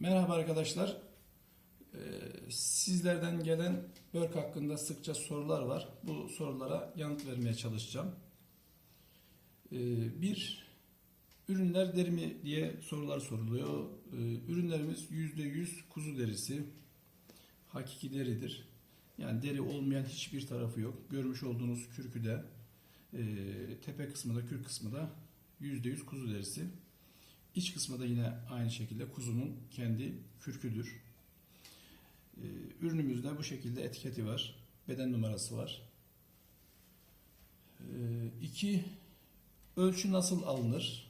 Merhaba arkadaşlar. Ee, Sizlerden gelen börk hakkında sıkça sorular var. Bu sorulara yanıt vermeye çalışacağım. Ee, Bir, ürünler deri mi diye sorular soruluyor. Ee, Ürünlerimiz %100 kuzu derisi. Hakiki deridir. Yani deri olmayan hiçbir tarafı yok. Görmüş olduğunuz kürkü de tepe kısmı da kürk kısmı da %100 kuzu derisi. İç kısmı da yine aynı şekilde kuzunun kendi kürküdür. Ee, Ürünümüzde bu şekilde etiketi var. Beden numarası var. Ee, İki, ölçü nasıl alınır?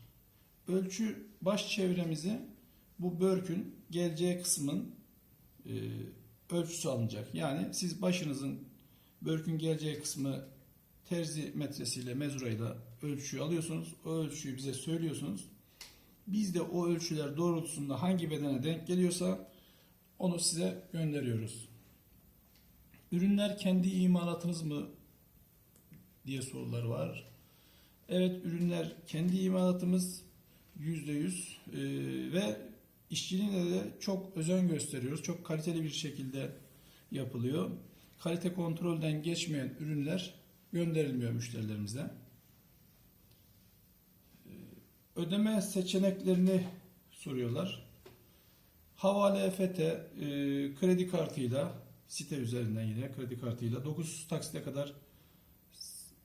Ölçü baş çevremizi bu börkün geleceği kısmın e, ölçüsü alınacak. Yani siz başınızın börkün geleceği kısmı terzi metresiyle mezurayla ölçüyü alıyorsunuz. O ölçüyü bize söylüyorsunuz. Biz de o ölçüler doğrultusunda hangi bedene denk geliyorsa onu size gönderiyoruz. Ürünler kendi imalatınız mı diye sorular var. Evet ürünler kendi imalatımız %100 ee, ve işçiliğine de çok özen gösteriyoruz. Çok kaliteli bir şekilde yapılıyor. Kalite kontrolden geçmeyen ürünler gönderilmiyor müşterilerimize. Ödeme seçeneklerini soruyorlar. Havale EFT, e, kredi kartıyla, site üzerinden yine kredi kartıyla 9 taksite kadar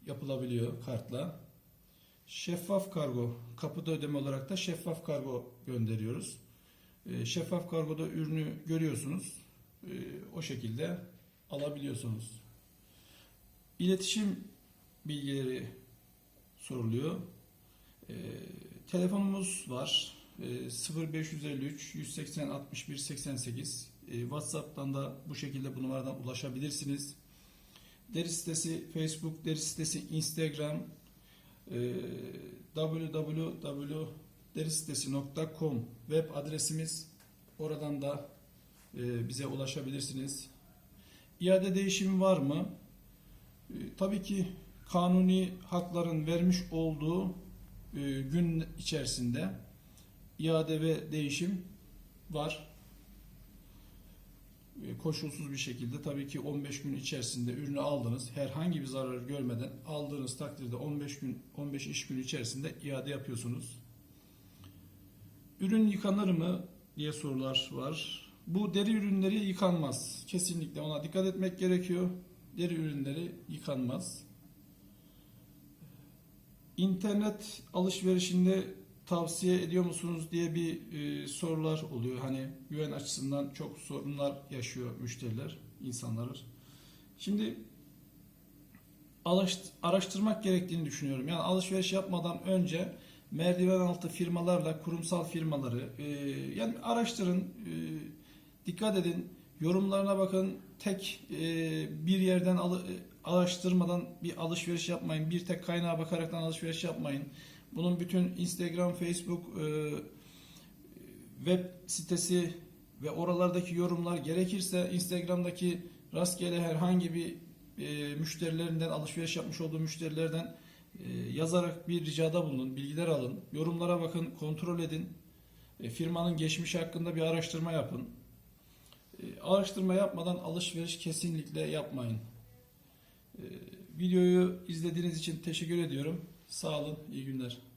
yapılabiliyor kartla. Şeffaf kargo, kapıda ödeme olarak da şeffaf kargo gönderiyoruz. E, şeffaf kargoda ürünü görüyorsunuz. E, o şekilde alabiliyorsunuz. İletişim bilgileri soruluyor. E, telefonumuz var. E, 0553 180 61 88. E, WhatsApp'tan da bu şekilde bu numaradan ulaşabilirsiniz. Deri sitesi Facebook, deri sitesi Instagram, e, www.derisitesi.com web adresimiz. Oradan da e, bize ulaşabilirsiniz. İade değişimi var mı? E, tabii ki kanuni hakların vermiş olduğu gün içerisinde iade ve değişim var. E, Koşulsuz bir şekilde tabii ki 15 gün içerisinde ürünü aldınız. Herhangi bir zarar görmeden aldığınız takdirde 15 gün 15 iş günü içerisinde iade yapıyorsunuz. Ürün yıkanır mı diye sorular var. Bu deri ürünleri yıkanmaz. Kesinlikle ona dikkat etmek gerekiyor. Deri ürünleri yıkanmaz. İnternet alışverişinde tavsiye ediyor musunuz diye bir e, sorular oluyor. Hani güven açısından çok sorunlar yaşıyor müşteriler, insanlar. Şimdi araşt- araştırmak gerektiğini düşünüyorum. Yani alışveriş yapmadan önce merdiven altı firmalarla kurumsal firmaları e, yani araştırın, e, dikkat edin, yorumlarına bakın. Tek e, bir yerden alı- araştırmadan bir alışveriş yapmayın. Bir tek kaynağa bakaraktan alışveriş yapmayın. Bunun bütün Instagram, Facebook, e, web sitesi ve oralardaki yorumlar gerekirse Instagram'daki rastgele herhangi bir e, müşterilerinden alışveriş yapmış olduğu müşterilerden e, yazarak bir ricada bulunun, bilgiler alın, yorumlara bakın, kontrol edin. E, firmanın geçmişi hakkında bir araştırma yapın. E, araştırma yapmadan alışveriş kesinlikle yapmayın. E, videoyu izlediğiniz için teşekkür ediyorum. Sağ olun, iyi günler.